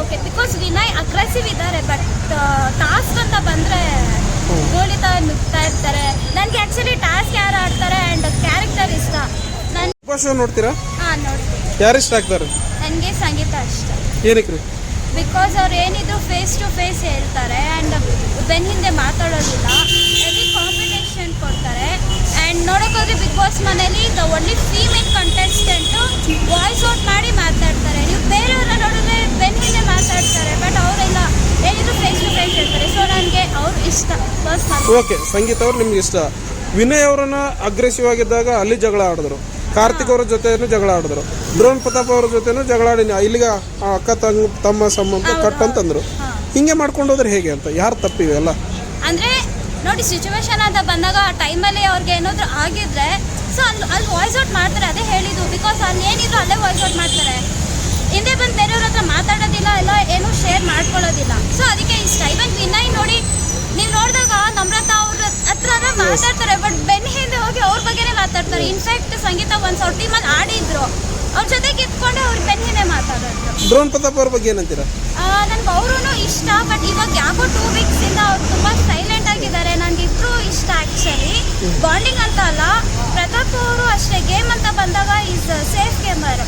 Okay because Vinay aggressive ಇದ್ದಾರೆ but task ಅಂತ ಬಂದ್ರೆ ಗೋಳಿ ತರ ನುಗ್ತಾ ಇರ್ತಾರೆ. ನನಗೆ ಆಕ್ಚುಲಿ ಟಾಸ್ಕ್ ಯಾರು ಆಡ್ತಾರೆ ಅಂಡ್ ಕ್ಯಾರೆಕ್ಟರ್ ಇಷ್ಟ. ನನ್ ಬಿಗ್ ಬಾಸ್ ಶೋ ನೋಡ್ತೀರಾ? ಹಾ ನೋಡ್ತೀನಿ. ಯಾರು ಇಷ್ಟ ಆಗ್ತಾರೆ? ನನಗೆ ಸಂಗೀತ ಇಷ್ಟ. ಏನಕ್ಕೆ ರೀ? ಬಿಕಾಸ್ ಅವ್ರು ಏನಿದ್ರು ಫೇಸ್ ಟು ಫೇಸ್ ಹೇಳ್ತಾರೆ ಆ್ಯಂಡ್ ಬೆನ್ ಹಿಂದೆ ಮಾತಾಡೋದಿಲ್ಲ. ಎಲ್ಲಿ ಕಾಂಪಿಟೇಷನ್ ಕೊಡ್ತಾರೆ. ಆ್ಯಂಡ್ ನೋಡೋಕ್ಕೋದ್ರೆ ಬಿಗ್ ಬಾಸ್ ಮನೇಲಿ the only female contestant voice out ಮಾಡಿ ಮಾತಾಡ್ತಾರೆ ನೀವು ಬೇರೆಯವ್ರನ್ನ ನೋಡಿದ್ರೆ ಬೆನ್ ಹಿಂದೆ ಮಾತಾಡ್ತಾರೆ ಬಟ್ ಅವರೆಲ್ಲ ಏನಿದ್ರು ಫೇಸ್ ಟು ಫೇಸ್ ಹೇಳ್ತಾರೆ ಸೊ ನನಗೆ ಅವ್ರು ಇಷ್ಟ ಪರ್ಸ್ನಲ್ ಓಕೆ ಸಂಗೀತ ಅವ್ರು ನಿಮ್ಗೆ ಇಷ್ಟ. ವಿನಯ್ ಅವರನ್ನ ಅಗ್ರೆಸಿವ್ ಆಗಿದ್ದಾಗ ಅಲ್ಲಿ ಜಗಳ ಆಡಿದ್ರು. ಕಾರ್ತಿಕ್ ಅವ್ರ ಜೊತೆನೂ ಜಗಳ ಆಡಿದ್ರು. ಡ್ರೋನ್ ಪ್ರತಾಪ್ ಅವ್ರ ಜೊತೆನೂ ಜಗಳ ಆಡಿ ಇಲ್ಲಿಗ ಅಕ್ಕ ತಂಗ ತಮ್ಮ ಸಂಬಂಧ ಕಟ್ ಅಂತಂದ್ರು. ಹಿಂಗೆ ಮಾಡ್ಕೊಂಡು ಹೋದ್ರೆ ಹೇಗೆ ಅಂತ? ಯಾರು ತಪ್ಪಿವೆ ಅಂದ್ರೆ ಅಂದರೆ ನೋಡಿ ಸಿಚುವೇಶನ್ ಅಂತ ಬಂದಾಗ ಆ ಟೈಮಲ್ಲಿ ಅವ್ರಿಗೆ ಏನಾದ್ರು ಆಗಿದ್ರೆ ಸೊ ಅಲ್ಲಿ ಅಲ್ಲಿ ವಾಯ್ಸ್ ಔಟ್ ಮಾಡ್ತಾರೆ ಅದೇ ಹೇಳಿದ್ದು. ಬಿಕಾಸ್ ಅಲ್ಲಿ ಏನಿದ್ರು ಅಲ್ಲೇ ವಾಯ್ಸ್ ಔಟ್ ಮಾಡ್ತಾರೆ. ಹಿಂದೆ ಬಂದು ಬೇರೆಯವ್ರ ಹತ್ರ ಮಾತಾಡೋದಿಲ್ಲ ಎಲ್ಲ ಏನೂ ಶೇರ್ ಮಾಡ್ಕೊಳ್ಳೋದಿಲ್ಲ. ಸೊ ಅದಕ್ಕೆ ಇಷ್ಟ ಇವನ್ ವಿನಯ್ ನೋಡಿ ಮಾತಾಡ್ತಾರೆ ಬಟ್ ಬೆನ್ ಹಿಂದೆ ಹೋಗಿ ಅವ್ರ ಬಗ್ಗೆನೇ ಮಾತಾಡ್ತಾರೆ. ಇನ್ಫ್ಯಾಕ್ಟ್ ಸಂಗೀತ ಒಂದು ಟೀಮ್ ಟೀಮಲ್ಲಿ ಆಡಿದ್ರು. ಅವ್ರ ಜೊತೆಗೆ ಇಟ್ಕೊಂಡು ಅವ್ರ ಬೆನ್ ಹಿಂದೆ ಮಾತಾಡೋದು. ಡ್ರೋನ್ ಪ್ರತಾಪ್ ಅವ್ರ ಬಗ್ಗೆ ಏನಂತೀರಾ? ನನ್ಗೆ ಅವರೂ ಇಷ್ಟ ಬಟ್ ಇವಾಗ ಯಾಕೋ ಟೂ ವೀಕ್ಸ್ ಇಂದ ಅವ್ರು ತುಂಬಾ ಸೈಲೆಂಟ್ ಆಗಿದ್ದಾರೆ. ನನ್ಗೆ ಇಬ್ರು ಇಷ್ಟ ಆಕ್ಚುಲಿ ಬಾಂಡಿಂಗ್ ಅಂತ ಅಲ್ಲ ಪ್ರತಾಪ್ ಅವರು ಅಷ್ಟೇ. ಗೇಮ್ ಅಂತ ಬಂದಾಗ ಈಸ್ ಸೇಫ್ ಗೇಮರ್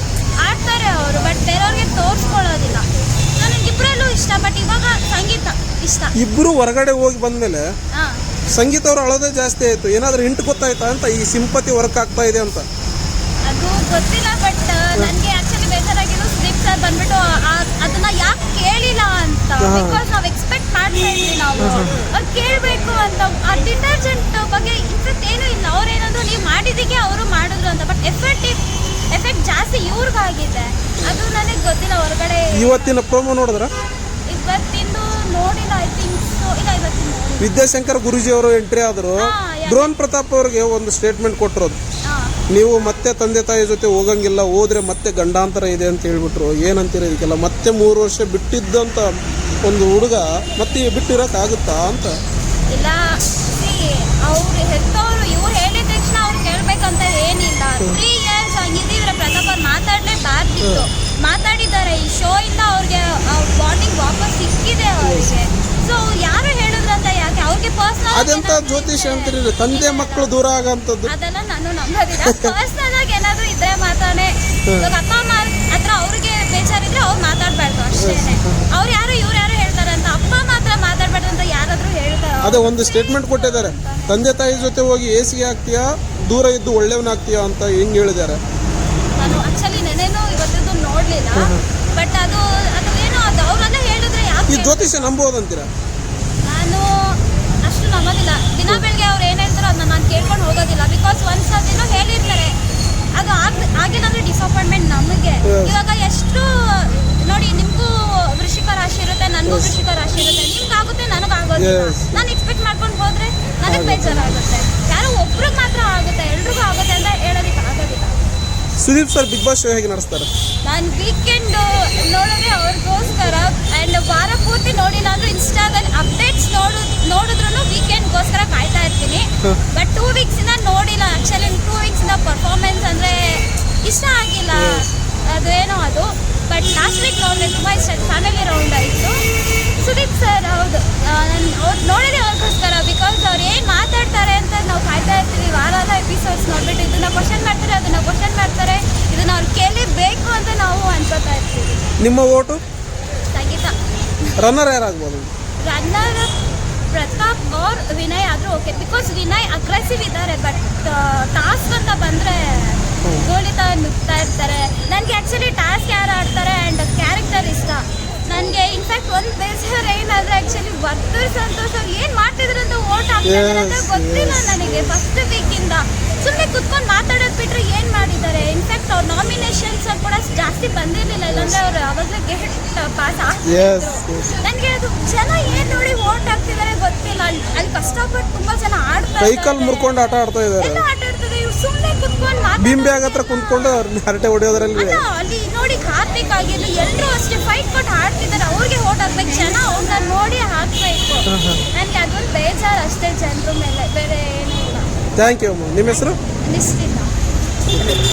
ಆಡ್ತಾರೆ ಅವರು ಬಟ್ ಬೇರೆಯವ್ರಿಗೆ ತೋರಿಸ್ಕೊಳ್ಳೋದಿಲ್ಲ. ನನಗೆ ಇಬ್ಬರಲ್ಲೂ ಇಷ್ಟ ಬಟ್ ಇವಾಗ ಸಂಗೀತ ಇಷ್ಟ. ಇಬ್ರು ಹೊರಗಡೆ ಹೋಗಿ ಬಂದ್ಮೇಲೆ ಹಾ ಸಂಗೀತ ಅವ್ರು ಅಳೋದೇ ಜಾಸ್ತಿ ಆಯ್ತು. ಏನಾದ್ರೂ ಹಿಂಟ್ ಗೊತ್ತಾಯ್ತಾ ಅಂತ ಈ ಸಿಂಪತಿ ವರ್ಕ್ ಆಗ್ತಾ ಇದೆ ಅಂತ? ಅದು ಗೊತ್ತಿಲ್ಲ ಬಟ್ ನನಗೆ ಆಕ್ಚುಲಿ ಬೇಜಾರಾಗಿರೋ ಸುದೀಪ್ ಸರ್ ಬಂದ್ಬಿಟ್ಟು ಅದನ್ನ ಯಾಕೆ ಕೇಳಿಲ್ಲ ಅಂತ. ಬಿಕಾಸ್ ನಾವು ಎಕ್ಸ್ಪೆಕ್ಟ್ ಮಾಡ್ತಾ ಇದ್ವಿ ನಾವು. ಅವ್ರು ಕೇಳಬೇಕು ಅಂತ. ಆ ಡಿಟರ್ಜೆಂಟ್ ಬಗ್ಗೆ ಇನ್ಫೆಕ್ಟ್ ಏನೂ ಇಲ್ಲ. ಅವ್ರೇನಾದ್ರು ನೀವು ಮಾಡಿದ್ದಕ್ಕೆ ಅವರು ಮಾಡಿದ್ರು ಅಂತ. ಬಟ್ ಎಫೆಕ್ಟಿವ್ ಎಫೆಕ್ಟ್ ಜಾಸ್ತಿ ಇವ್ರಿಗಾಗಿದೆ. ಅದು ನನಗೆ ಗೊತ್ತಿಲ್ಲ. ಹೊರಗಡೆ ಇವತ್ತಿನ ಪ್ರೋಮೋ ನೋಡಿದ್ರ? ಇವತ್ತಿಂದು ನೋಡಿಲ್ಲ ಐ ಥಿಂಕ್ ವಿದ್ಯಾಶಂಕರ್ ಗುರುಜಿ ಅವರು ಎಂಟ್ರಿ ಆದ್ರು ಡ್ರೋನ್ ಪ್ರತಾಪ್ ಅವ್ರಿಗೆ ಒಂದು ಸ್ಟೇಟ್ಮೆಂಟ್ ಕೊಟ್ಟಿರೋದು ನೀವು ಮತ್ತೆ ತಂದೆ ತಾಯಿ ಜೊತೆ ಹೋಗಂಗಿಲ್ಲ ಹೋದ್ರೆ ಮತ್ತೆ ಗಂಡಾಂತರ ಇದೆ ಅಂತ ಹೇಳ್ಬಿಟ್ರು. ಏನಂತೀರ ಇದಕ್ಕೆಲ್ಲ? ಮತ್ತೆ ಮೂರು ವರ್ಷ ಬಿಟ್ಟಿದ್ದಂತ ಒಂದು ಹುಡುಗ ಮತ್ತೆ ಬಿಟ್ಟಿರಕ್ಕಾಗುತ್ತಾ ಅಂತ. ಇಲ್ಲ ಸಿ ಅವ್ರು ಹೆತ್ತವರು ಇವ್ರು ಹೇಳಿದ ತಕ್ಷಣ ಅವ್ರು ಕೇಳ್ಬೇಕಂತ ಏನಿಲ್ಲ. ತ್ರೀ ಇಯರ್ಸ್ ಹಂಗಿದೆ ಇವರ ಪ್ರತಾಪ್ ಅವ್ರು ಮಾತಾಡ್ಲೇಬಾರ್ದಿತ್ತು ಮಾತಾಡಿದ್ದಾರೆ ಈ ಶೋ ಇಂದ ಅವ್ರಿಗೆ ಬಾಂಡಿಂಗ್ ವಾಪಸ್ ಸಿಕ್ಕಿದೆ ಅವ್ರಿಗೆ. ಯಾರು ಹೇಳಿದ್ರಂತ ಯಾಕೆ? ಅವ್ರಿಗೆ ಅದೆಂತ ಪರ್ಸನಲ್ ಜ್ಯೋತಿಷ ಅಂತೀರಿ? ತಂದೆ ಮಕ್ಕಳು ದೂರ ಆಗಂತದ್ದು ಅದೆಲ್ಲ ನಾನು ನಂಬೋದಿಲ್ಲ. ಪರ್ಸನಲ್ ಆಗಿ ಏನಾದ್ರು ಇದ್ರೆ ಮಾತಾನೆ ಇವಾಗ ಅಪ್ಪ ಅಮ್ಮ ಹತ್ರ ಅವ್ರಿಗೆ ಬೇಜಾರಿದ್ರೆ ಅವ್ರು ಮಾತಾಡ್ಬಾರ್ದು ಅಷ್ಟೇನೆ. ಅವ್ರು ಯಾರು ಇವ್ರು ಯಾರು ಹೇಳ್ತಾರೆ ಅಂತ ಅಪ್ಪ ಮಾತ್ರ ಮಾತಾಡ್ಬಾರ್ದು ಅಂತ ಯಾರಾದ್ರೂ ಹೇಳ್ತಾರೆ ಅದೇ ಒಂದು ಸ್ಟೇಟ್ಮೆಂಟ್ ಕೊಟ್ಟಿದ್ದಾರೆ. ತಂದೆ ತಾಯಿ ಜೊತೆ ಹೋಗಿ ಎಸಿಗೆ ಆಗ್ತೀಯಾ? ದೂರ ಇದ್ದು ಒಳ್ಳೆಯವನಾಗ್ತೀಯಾ ಅಂತ ಹೆಂಗ್ ಹೇಳಿದ್ದಾರೆ? ನಾನು ಆಕ್ಚುಲಿ ನೆನೇನು ಇವತ್ತದ್ದು ನೋಡ್ಲಿಲ್ಲ. ಬಟ್ ಅದು ಅದು ಏನೋ ಅದು ಅವ್ರನ್ನ ಈ ಜ್ಯೋತಿಷ್ಯ ಜ್ಯೋತಿಷ ನಂಬೋದಂತೀರಾ ನಾನು ಅಷ್ಟು ನಂಬೋದಿಲ್ಲ. ದಿನ ಬೆಳಗ್ಗೆ ಅವ್ರು ಏನ್ ಹೇಳ್ತಾರೋ ಅದನ್ನ ನಾನು ಕೇಳ್ಕೊಂಡು ಹೋಗೋದಿಲ್ಲ. ಬಿಕಾಸ್ ಒಂದ್ ದಿನ ಹೇಳಿರ್ತಾರೆ. ಅದು ಆಗ್ ಆಗಿಲ್ಲ ಡಿಸಪಾಯಿಂಟ್ಮೆಂಟ್ ನಮಗೆ. ಇವಾಗ ಎಷ್ಟು ನೋಡಿ ನಿಮ್ಗೂ ವೃಷಿಕ ರಾಶಿ ಇರುತ್ತೆ ನನಗೂ ವೃಷಿಕ ರಾಶಿ ಇರುತ್ತೆ. ನಿಮ್ಗೆ ಆಗುತ್ತೆ ನನಗಾಗೋದಿಲ್ಲ ಆಗೋದಿಲ್ಲ ನಾನು ಎಕ್ಸ್ಪೆಕ್ಟ್ ಮಾಡ್ಕೊಂಡು ಹೋದ್ರೆ ನನಗೆ ಬೇಜಾರಾಗುತ್ತೆ. ಯಾರೋ ಒಬ್ರಿಗೆ ಮಾತ್ರ ಆಗುತ್ತೆ ಎಲ್ರಿಗೂ ಆಗುತ್ತೆ ಅಂತ ಹೇಳೋದಿಕ್ಕೆ ಆಗೋದಿಲ್ಲ. Sudeep sir Big Boss show ಹೇಗೆ ನಡೆಸ್ತಾರೆ? ನಾನು ವೀಕೆಂಡ್ ನೋಡೋದೇ ಅವ್ರಿಗೋಸ್ಕರ ಆ್ಯಂಡ್ ವಾರ ಪೂರ್ತಿ ನೋಡಿಲ್ಲ ನಾನು ಇನ್ಸ್ಟಾದಲ್ಲಿ ಅಪ್ಡೇಟ್ಸ್ ನೋಡು ನೋಡಿದ್ರು ವೀಕೆಂಡ್ಗೋಸ್ಕರ ಕಾಯ್ತಾ ಇರ್ತೀನಿ. ಬಟ್ ಟೂ ವೀಕ್ಸಿಂದ ನೋಡಿಲ್ಲ. ಆ್ಯಕ್ಚುಲಿ ಟೂ ವೀಕ್ಸಿಂದ ಪರ್ಫಾರ್ಮೆನ್ಸ್ ಅಂದರೆ ಇಷ್ಟ ಆಗಿಲ್ಲ. ಅದೇನೋ ಅದು. ಬಟ್ ಲಾಸ್ಟ್ ವೀಕ್ ನೋಡಿದೆ ತುಂಬ ಇಷ್ಟ. ಫ್ಯಾಮಿಲಿ ರೌಂಡ್ ಆಯಿತು. ಸುದೀಪ್ ಸರ್ ಹೌದು. ನಾನು ಅವ್ರು ನೋಡಿದೆ ಅವ್ರಿಗೋಸ್ಕರ. ಬಿಕಾಸ್ ಅವ್ರು ಏನು ಮಾತಾಡ್ತಾರೆ ಅಂತ ನಾವು ಕಾಯ್ತಾ ಇರ್ತೀವಿ. ವಾರದ ಎಪಿಸೋಡ್ಸ್ ನೋಡ್ಬಿಟ್ಟು ಇದನ್ನ ಕ್ವಶನ್ ಮಾಡ್ತಾರೆ ಅದನ್ನ ಕ್ವಶನ್ ಮಾಡ್ತಾರೆ. ಇದನ್ನ ಅವ್ರು ಕೇಳಲೇಬೇಕು ಅಂತ ನಾವು ಅನ್ಕೋತಾ ಇರ್ತೀವಿ. ನಿಮ್ಮ ಓಟು ರನ್ನರ್ ಯಾರಾಗ್ಬೋದು ರನ್ನರ್ ಪ್ರತಾಪ್ ಅವ್ರ ವಿನಯ್ ಆದರೂ ಓಕೆ ಬಿಕಾಸ್ ವಿನಯ್ ಅಗ್ರೆಸಿವ್ ಇದ್ದಾರೆ ಬಟ್ ಟಾಸ್ಕ್ ಅಂತ ಬಂದರೆ ಗೋಳಿ ತರ ನುಗ್ತಾ ಇರ್ತಾರೆ ನನಗೆ ಆ್ಯಕ್ಚುಲಿ ಟಾಸ್ಕ್ ಯಾರು ಆಡ್ತಾರೆ ಆ್ಯಂಡ್ ಕ್ಯಾರೆಕ್ಟರ್ ಇಷ್ಟ ನನಗೆ ಇನ್ಫ್ಯಾಕ್ಟ್ ಒಂದು ಬೇಸರ ಏನಾದ್ರೆ ಆ್ಯಕ್ಚುಲಿ ಸಂತೋಷ ಸಂತೋಷ್ ಅವ್ರು ಏನು ಮಾಡ್ತಿದ್ರು ಅಂತ ಓಟ್ ಹಾಕ್ತಿದ್ದಾರೆ ಅಂತ ಗೊತ್ತಿಲ್ಲ ನನಗೆ ಫಸ್ಟ್ ವೀಕಿಂದ ಸುಮ್ಮನೆ ಕುತ್ಕೊಂಡು ಮಾತಾಡೋದು ಬಿಟ್ಟರೆ ಏನು ಮಾಡಿದ್ದಾರೆ? ಇನ್ಫ್ಯಾಕ್ಟ್ ಅವ್ರ ನಾಮಿನೇಷನ್ಸ್ ಕೂಡ ಜಾಸ್ತಿ ಬಂದಿರಲಿಲ್ಲ. ಇಲ್ಲಾಂದ್ರೆ ಅವ್ರು ಅವಾಗಲೇ ಗೆಟ್ ಪಾಸ್ ಆಗ್ತಿದ್ರು. ನನಗೆ ಅದು ಜನ ಏನು ನೋಡಿ ಓಟ್ ಹಾಕ್ತಿದ್ದಾರೆ ಗೊತ್ತಿಲ್ಲ. ಅಲ್ಲಿ ಅಲ್ಲಿ ಕಷ್ಟಪಟ್ಟು ತುಂಬಾ ಜನ ಆಡ್ತಾ ಸೈಕಲ್ ಮುರ್ಕೊಂಡು ಆಟ ಆಡ್ತಾ ಇದ್ದಾರೆ. ಎಲ್ಲ ಆಟ ಇವ್ರು ಸುಮ್ಮನೆ ಕುತ್ಕೊಂಡು ಭೀಮ್ ಬ್ಯಾಗ್ ಹತ್ರ ಕುಂತ್ಕೊಂಡು ಅವ್ರನ್ನ ಹರಟೆ ಹೊಡೆಯೋದ್ರಲ್ಲಿ. ಅಲ್ಲಿ ನೋಡಿ ಕಾರ್ತಿಕ್ ಆಗಿರ್ಲಿ ಎಲ್ಲರೂ ಅಷ್ಟೇ ಫೈಟ್ ಕೊಟ್ಟು ಆಡ್ತಿದ್ದಾರೆ. ಅವ್ರಿಗೆ ಓಟ್ ಜನ ಅವ್ರನ್ನ ನೋಡಿ ಹಾಕ್ಬೇಕು ನನಗೆ ಅದೊಂದು ಬೇಜಾರು ಅಷ್ಟೇ ಜನರ ಮೇಲೆ. ಬೇರೆ ಏನೂ ಇಲ್ಲ. ಥ್ಯಾಂಕ್ ಯು ಅಮ್ಮ. ನಿಮ್ಮ ಹೆಸರು? ನಿಶ್ಚಿತ.